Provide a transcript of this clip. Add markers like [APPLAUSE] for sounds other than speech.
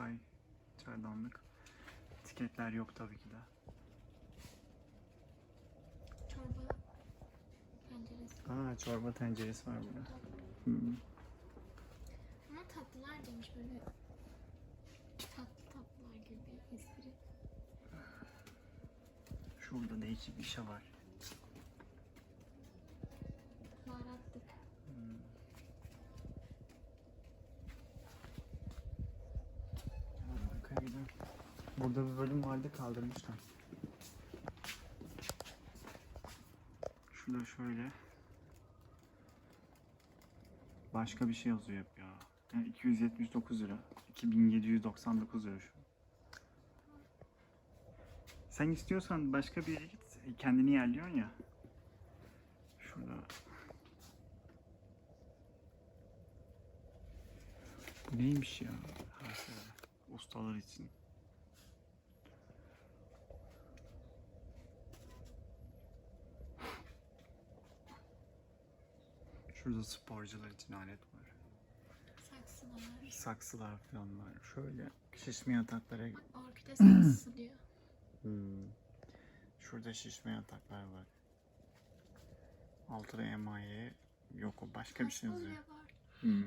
Çay, çaydanlık. Etiketler yok tabii ki de. Çorba tenceresi. Aa çorba tenceresi var burada. Hmm. Ama tatlılar demiş böyle tatlı tatlılar gibi bir espri. Şurada değişik bir şey var. Arkaya gidelim. Burada bir bölüm vardı kaldırmışlar. Şurada şöyle. Başka bir şey yazıyor hep ya. Yani 279 lira. 2799 lira şu. Sen istiyorsan başka bir yere git. Kendini yerliyorsun ya. Şurada. Neymiş ya? Ha, şöyle. Ustalar için. Şurada sporcular için alet var. Saksılar. Saksılar falan var. Şöyle şişme yataklara Orkide [CLEARS THROAT] saksısı diyor. Hmm. Şurada şişme yataklar var. Altıda emaye yok o başka bir şey yazıyor. Hmm.